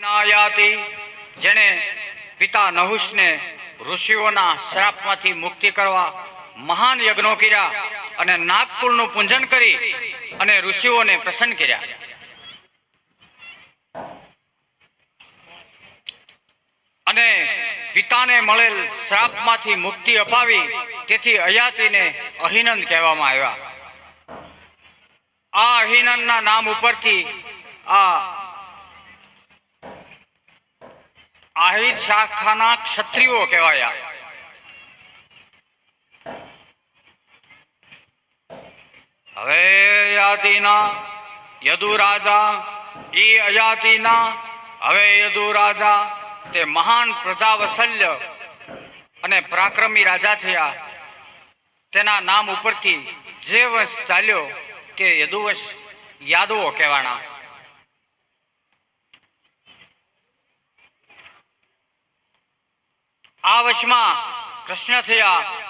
નાયાતિ પિતા નહુષને ઋષિઓના શ્રાપમાંથી મુક્તિ કરવા મહાન યજ્ઞો કર્યા અને નાગકુળનું પૂજન કરી અને ઋષિઓને પ્રસન્ન કર્યા. અને પિતાને મળેલ શ્રાપમાંથી મુક્તિ અપાવી તેથી અયાતિને અહિનંદ કહેવામાં આવ્યા. આ અહિનંદના નામ ઉપરથી આ આહિર શાખાના ક્ષત્રિયો કહેવાયા. હવે યાતિના યદુ રાજા ઈ અયાતિના હવે યદુ રાજા તે મહાન પ્રજાવસલ્ય અને પરાક્રમી રાજા થયા. તેના નામ ઉપરથી જે વંશ ચાલ્યો તે યદુવંશ યાદવો કહેવાના. આ વશમાં કૃષ્ણ થયા.